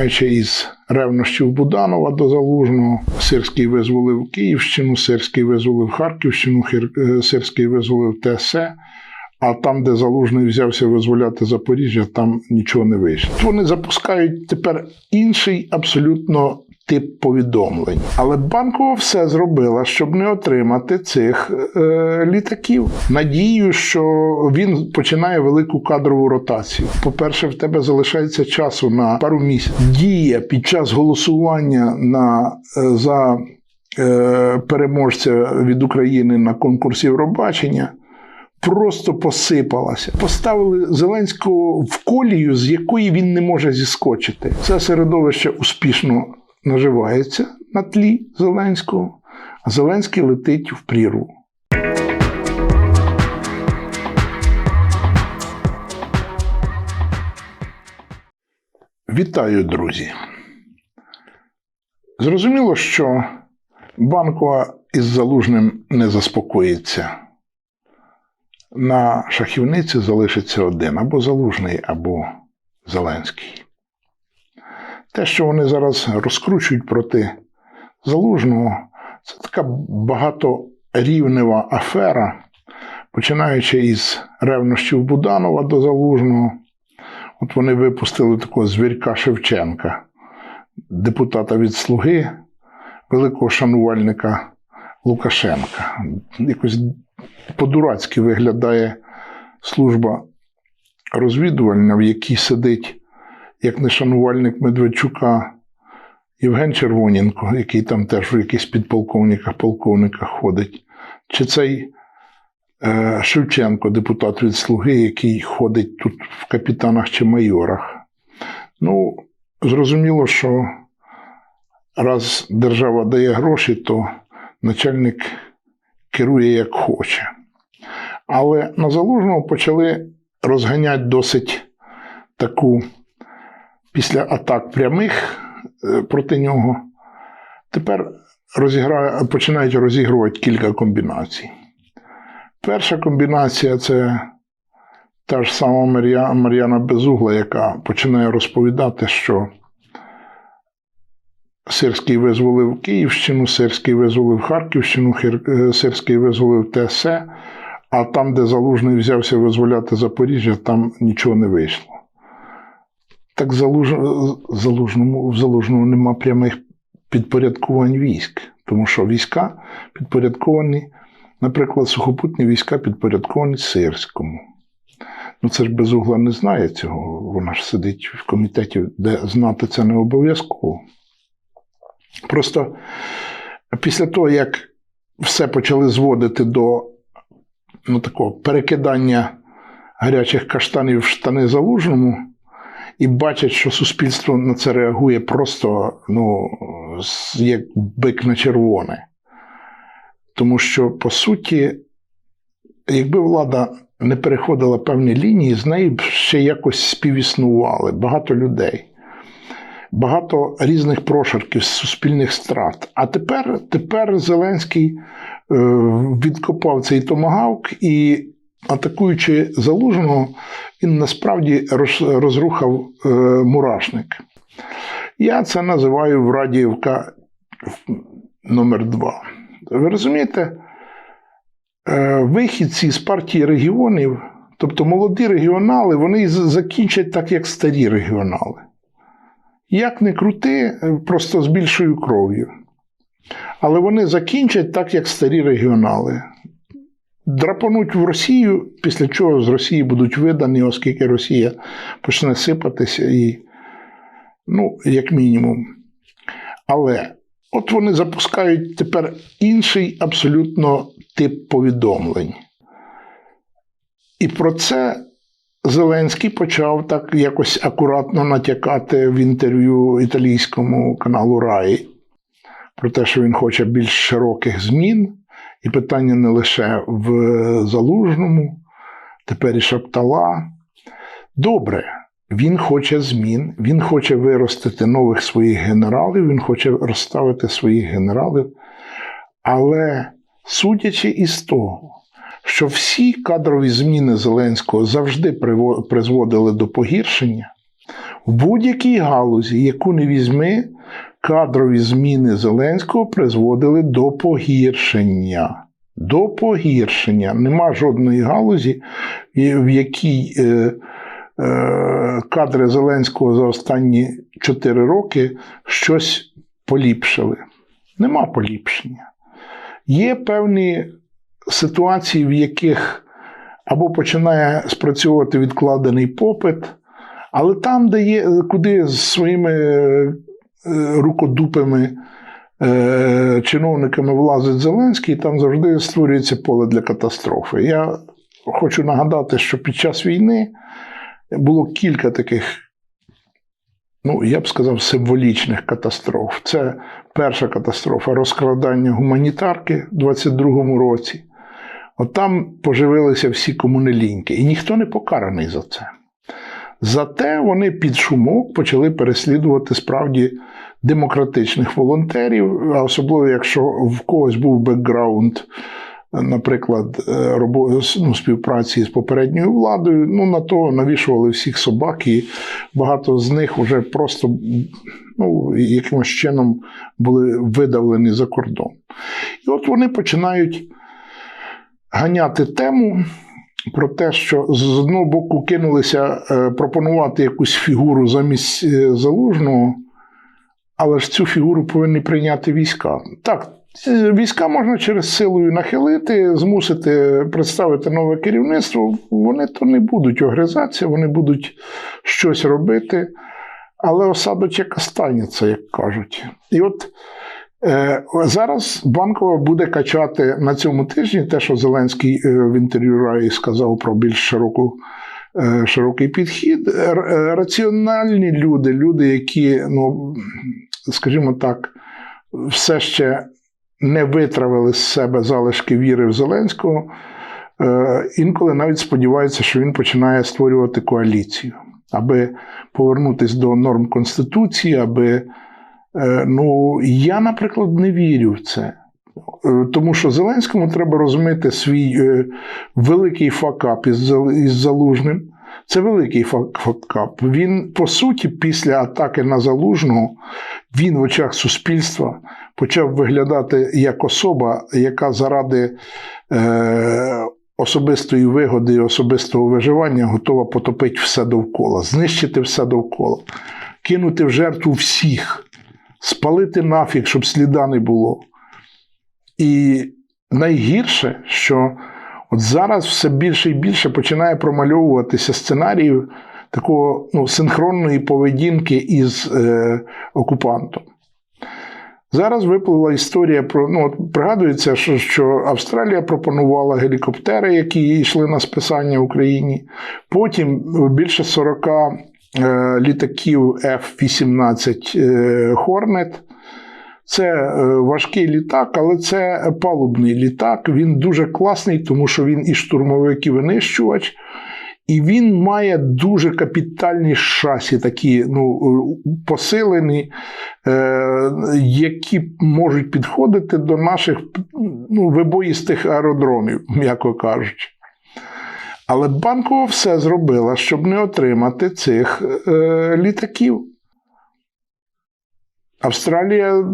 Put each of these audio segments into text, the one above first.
починаючи із ревнощів Буданова до Залужного, Сирський визволив Київщину, Сирський визволив Харківщину, е, Сирський визволив ТСЕ. А там, де Залужний взявся визволяти Запоріжжя, там нічого не вийшло. Вони запускають тепер інший абсолютно тип повідомлень. Але банкова все зробила, щоб не отримати цих е, літаків. Надію, що він починає велику кадрову ротацію. По-перше, в тебе залишається часу на пару місяців. Дія під час голосування на, е, за е, переможця від України на конкурсі Євробачення просто посипалася. Поставили Зеленського в колію, з якої він не може зіскочити. Це середовище успішно наживається на тлі Зеленського, а Зеленський летить в прірву. Вітаю, друзі. Зрозуміло, що банкова із залужним не заспокоїться на шахівниці залишиться один або Залужний, або Зеленський. Те, що вони зараз розкручують проти Залужного, це така багаторівнева афера, починаючи із ревнощів Буданова до Залужного. От вони випустили такого звірка Шевченка, депутата від Слуги, великого шанувальника Лукашенка. Якось по-дурацьки виглядає служба розвідувальна, в якій сидить як нешанувальник Медведчука Євген Червоненко, який там теж в якихось підполковниках, полковниках ходить, чи цей е, Шевченко, депутат від Слуги, який ходить тут в капітанах чи майорах. Ну, зрозуміло, що раз держава дає гроші, то начальник керує як хоче. Але на залужного почали розганяти досить таку після атак прямих е, проти нього. Тепер розігра... починають розігрувати кілька комбінацій. Перша комбінація це та ж сама Мар'я... Мар'яна Безугла, яка починає розповідати, що Сирський визволив Київщину, Сирський визволив Харківщину, е, Сирський визволив ТСЕ, а там, де Залужний взявся визволяти Запоріжжя, там нічого не вийшло. Так Залуж... Залужному, в Залужному нема прямих підпорядкувань військ, тому що війська підпорядковані, наприклад, сухопутні війська підпорядковані Сирському. Ну це ж безугла не знає цього. Вона ж сидить в комітеті, де знати це не обов'язково. Просто після того, як все почали зводити до ну, такого перекидання гарячих каштанів в штани залужному, і бачать, що суспільство на це реагує просто ну, як бик на червоне. Тому що, по суті, якби влада не переходила певні лінії, з нею б ще якось співіснували багато людей багато різних прошарків, суспільних страт. А тепер, тепер Зеленський е, відкопав цей томагавк і, атакуючи залужного, він насправді розрухав е, мурашник. Я це називаю Врадіївка номер 2 Ви розумієте, е, вихідці з партії регіонів, тобто молоді регіонали, вони закінчать так, як старі регіонали. Як не крути, е, просто з більшою кров'ю. Але вони закінчать так, як старі регіонали. Драпануть в Росію, після чого з Росії будуть видані, оскільки Росія почне сипатися і, ну, як мінімум. Але от вони запускають тепер інший абсолютно тип повідомлень. І про це Зеленський почав так якось акуратно натякати в інтерв'ю італійському каналу Раї про те, що він хоче більш широких змін, і питання не лише в Залужному, тепер і Шаптала. Добре, він хоче змін, він хоче виростити нових своїх генералів, він хоче розставити своїх генералів. Але судячи із того, що всі кадрові зміни Зеленського завжди призводили до погіршення, В будь-якій галузі, яку не візьми, кадрові зміни Зеленського призводили до погіршення. До погіршення. Нема жодної галузі, в якій е, е, кадри Зеленського за останні 4 роки щось поліпшили. Нема поліпшення. Є певні ситуації, в яких або починає спрацьовувати відкладений попит, але там, де є, куди з своїми е, рукодупими е, чиновниками влазить Зеленський, там завжди створюється поле для катастрофи. Я хочу нагадати, що під час війни було кілька таких, ну, я б сказав, символічних катастроф. Це перша катастрофа розкрадання гуманітарки в 22-му році. От там поживилися всі комунеліньки, і ніхто не покараний за це. Зате вони під шумок почали переслідувати справді демократичних волонтерів, а особливо якщо в когось був бекграунд, наприклад, е, ну, співпраці з попередньою владою, ну на то навішували всіх собак, і багато з них вже просто ну, якимось чином були видавлені за кордон. І от вони починають ганяти тему про те, що з одного боку кинулися е, пропонувати якусь фігуру замість е, залужного, але ж цю фігуру повинні прийняти війська. Так, війська можна через силою нахилити, змусити представити нове керівництво. Вони то не будуть огризатися, вони будуть щось робити, але осадочок останеться, як кажуть. І от Зараз банкова буде качати на цьому тижні те, що Зеленський е, в інтерв'ю Раї сказав про більш широку, е, широкий підхід. Е, Раціональні люди, люди, які, ну, скажімо так, все ще не витравили з себе залишки віри в Зеленського, е, інколи навіть сподіваються, що він починає створювати коаліцію, аби повернутися до норм Конституції, аби Е, Ну, я, наприклад, не вірю в це. Е, Тому що Зеленському треба розуміти свій е, великий факап із, залужним. Це великий факап. Він, по суті, після атаки на залужного, він в очах суспільства почав виглядати як особа, яка заради е, особистої вигоди і особистого виживання готова потопити все довкола, знищити все довкола, кинути в жертву всіх спалити нафіг, щоб сліда не було. І найгірше, що от зараз все більше і більше починає промальовуватися сценаріїв такого ну, синхронної поведінки із е, окупантом. Зараз виплила історія про. Ну, от пригадується, що, що Австралія пропонувала гелікоптери, які йшли на списання Україні. Потім більше 40 е, літаків F-18 е, Hornet. Це е, важкий літак, але це палубний літак. Він дуже класний, тому що він і штурмовик, і винищувач. І він має дуже капітальні шасі, такі ну, посилені, е, які можуть підходити до наших ну, вибоїстих аеродромів, м'яко кажучи. Але банкова все зробила, щоб не отримати цих е, літаків. Австралія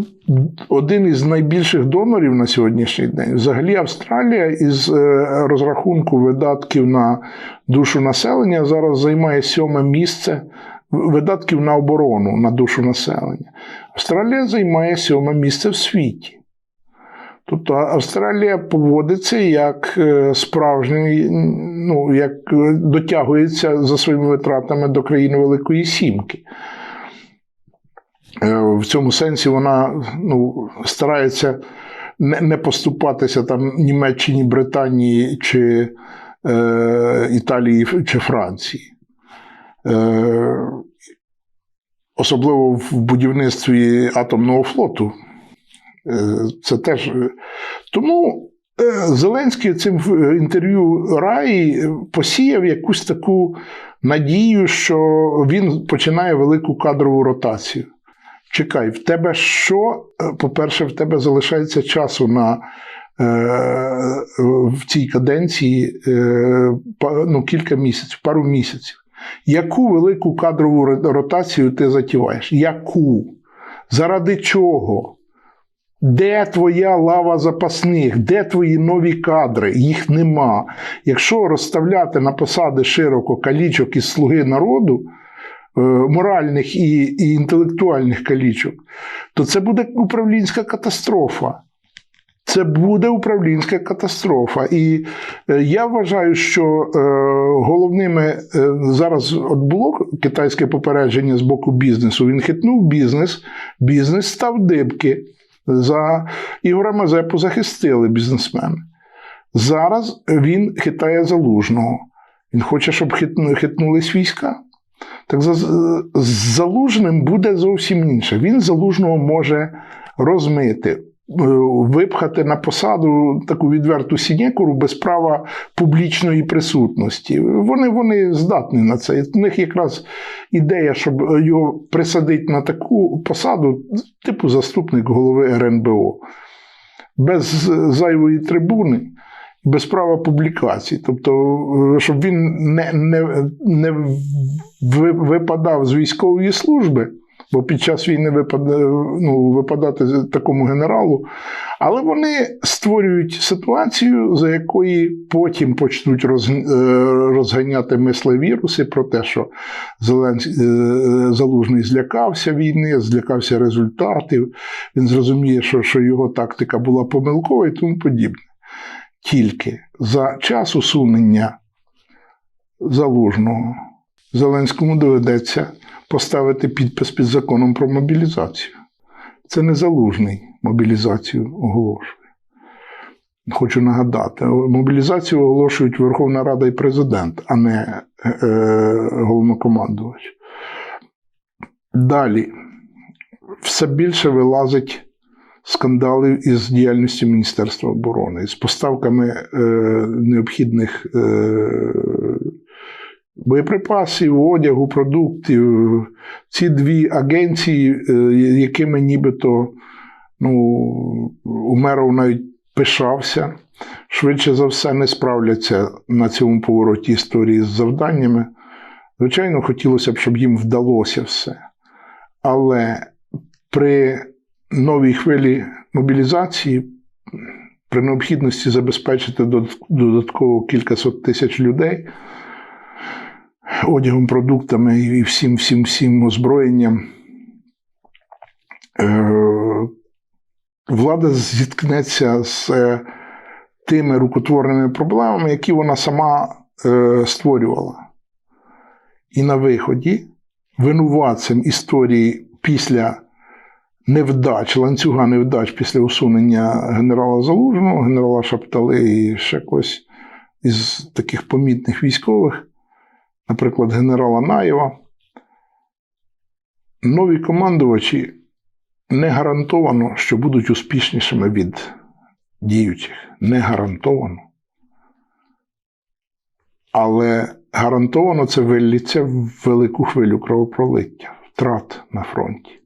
один із найбільших донорів на сьогоднішній день. Взагалі, Австралія із е, розрахунку видатків на душу населення зараз займає сьоме місце видатків на оборону на душу населення. Австралія займає сьоме місце в світі. Тобто Австралія поводиться як е, справжній, ну, як е, дотягується за своїми витратами до країни Великої Сімки. Е, В цьому сенсі вона ну, старається не, не поступатися там Німеччині, Британії чи е, Італії чи Франції. Е, особливо в будівництві атомного флоту. Е, Це теж. е, Тому е, Зеленський цим інтерв'ю Раї посіяв якусь таку надію, що він починає велику кадрову ротацію. Чекай, в тебе що? По-перше, в тебе залишається часу на в цій каденції ну, кілька місяців, пару місяців. Яку велику кадрову ротацію ти затіваєш? Яку? Заради чого? Де твоя лава запасних? Де твої нові кадри? Їх нема. Якщо розставляти на посади широко калічок із слуги народу, е, моральних і, і інтелектуальних калічок, то це буде управлінська катастрофа. Це буде управлінська катастрофа. І е, я вважаю, що е, головними зараз от було китайське попередження з боку бізнесу. Він хитнув бізнес, бізнес став дибки. За Ігора Мазепу захистили бізнесмени. Зараз він хитає залужного. Він хоче, щоб хитнулись війська. Так з залужним буде зовсім інше. Він залужного може розмити, випхати на посаду таку відверту сінекуру без права публічної присутності. Вони, вони здатні на це. У них якраз ідея, щоб його присадити на таку посаду, типу заступник голови РНБО, без зайвої трибуни. Без права публікації, тобто, е, щоб він не, не, не випадав з військової служби, бо під час війни випаде, ну, випадати такому генералу, але вони створюють ситуацію, за якої потім почнуть е, розганяти мислевіруси про те, що Зеленський е, Залужний злякався війни, злякався результатів. Він зрозуміє, що, що його тактика була помилкова і тому подібне. Тільки за час усунення залужного Зеленському доведеться поставити підпис під законом про мобілізацію. Це не залужний мобілізацію оголошує. Хочу нагадати, мобілізацію оголошують Верховна Рада і президент, а не е, е, головнокомандувач. Далі все більше вилазить скандалів із діяльністю Міністерства оборони, з поставками е, необхідних е, боєприпасів, одягу, продуктів. Ці дві агенції, е, якими нібито ну, Умеров навіть пишався, швидше за все не справляться на цьому повороті історії з завданнями. Звичайно, хотілося б, щоб їм вдалося все. Але при новій хвилі мобілізації, при необхідності забезпечити додатково кількасот тисяч людей одягом, продуктами і всім, всім, всім озброєнням, е, влада зіткнеться з е, тими рукотворними проблемами, які вона сама е, створювала. І на виході винуватцем історії після невдач, ланцюга невдач після усунення генерала Залужного, генерала Шаптали і ще когось із таких помітних військових, наприклад, генерала Наєва, нові командувачі не гарантовано, що будуть успішнішими від діючих. Не гарантовано. Але гарантовано це вилліться в велику хвилю кровопролиття, втрат на фронті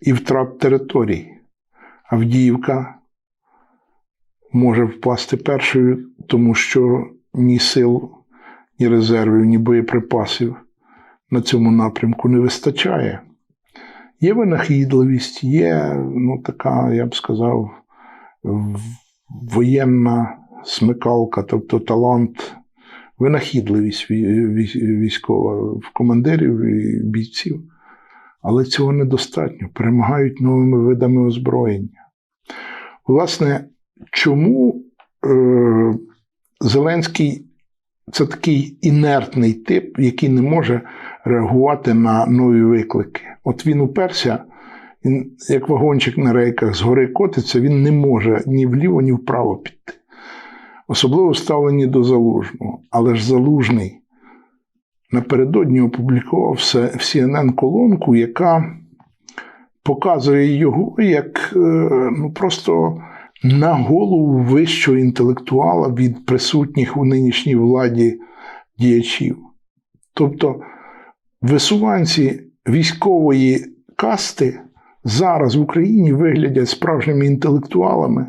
і втрат територій. Авдіївка може впасти першою, тому що ні сил, ні резервів, ні боєприпасів на цьому напрямку не вистачає. Є винахідливість, є ну, така, я б сказав, воєнна смикалка, тобто талант, винахідливість вій- вій- військова в командирів і бійців. Але цього недостатньо. Перемагають новими видами озброєння. Власне, чому е, Зеленський це такий інертний тип, який не може реагувати на нові виклики? От він уперся, він, як вагончик на рейках згори котиться, він не може ні вліво, ні вправо піти. Особливо в ставленні до залужного. Але ж залужний напередодні опублікував в CNN колонку, яка показує його як е, ну, просто на голову вищого інтелектуала від присутніх у нинішній владі діячів. Тобто висуванці військової касти зараз в Україні виглядять справжніми інтелектуалами,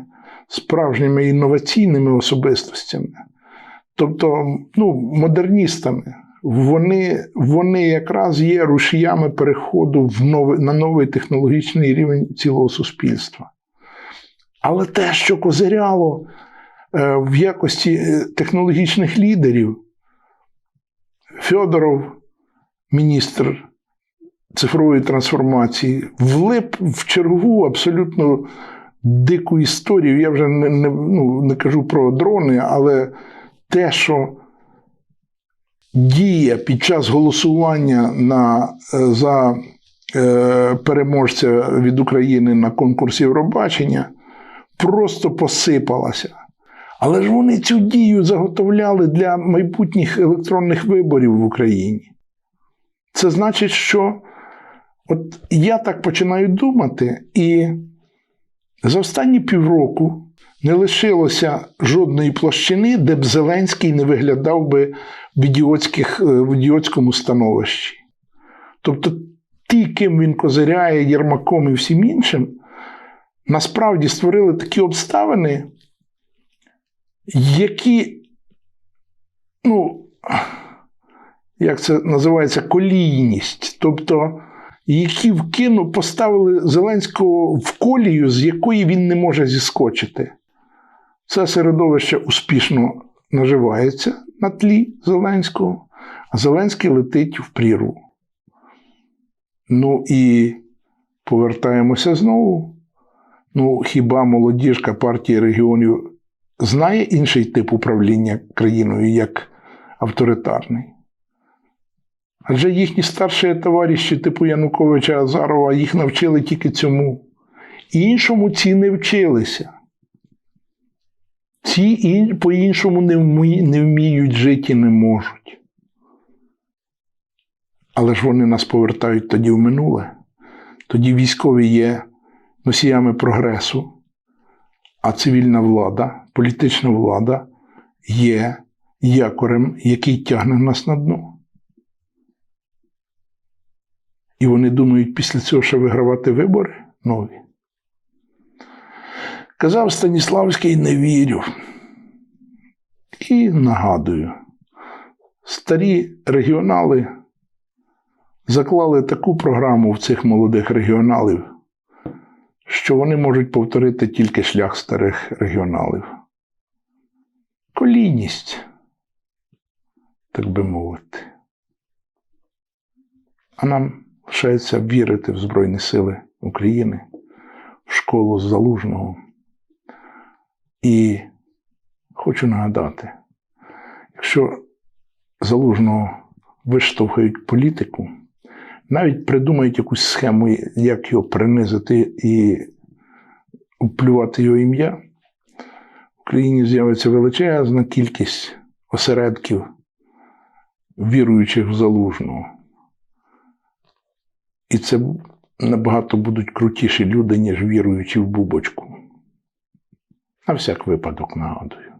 справжніми інноваційними особистостями, тобто ну, модерністами. вони, вони якраз є рушіями переходу в новий, на новий технологічний рівень цілого суспільства. Але те, що козиряло е, в якості е, технологічних лідерів, Федоров, міністр цифрової трансформації, влип в чергову абсолютно дику історію. Я вже не, не, ну, не кажу про дрони, але те, що дія під час голосування на, е, за е, переможця від України на конкурсі Євробачення просто посипалася. Але ж вони цю дію заготовляли для майбутніх електронних виборів в Україні. Це значить, що от я так починаю думати, і за останні півроку не лишилося жодної площини, де б Зеленський не виглядав би в, ідіотських, е, в ідіотському становищі. Тобто, ті, ким він козиряє Єрмаком і всім іншим, насправді створили такі обставини, які, ну, як це називається, колійність. Тобто, які вкину поставили Зеленського в колію, з якої він не може зіскочити. Це середовище успішно наживається на тлі Зеленського, а Зеленський летить в прірву. Ну і повертаємося знову. Ну, хіба молодіжка партії регіонів знає інший тип управління країною як авторитарний? Адже їхні старші товариші, типу Януковича Азарова, їх навчили тільки цьому. Іншому ці не вчилися. Ці по-іншому не, вмі, не вміють жити і не можуть. Але ж вони нас повертають тоді в минуле. Тоді військові є носіями прогресу, а цивільна влада, політична влада є якорем, який тягне нас на дно. І вони думають після цього ще вигравати вибори нові. Казав Станіславський, не вірю. І нагадую, старі регіонали заклали таку програму в цих молодих регіоналів, що вони можуть повторити тільки шлях старих регіоналів. Колійність, так би мовити. А нам лишається вірити в Збройні Сили України, в школу Залужного. І хочу нагадати, якщо залужного виштовхають політику, навіть придумають якусь схему, як його принизити і вплювати його ім'я, в Україні з'явиться величезна кількість осередків, віруючих в залужного. І це набагато будуть крутіші люди, ніж віруючі в бубочку. На всяк випадок нагадую.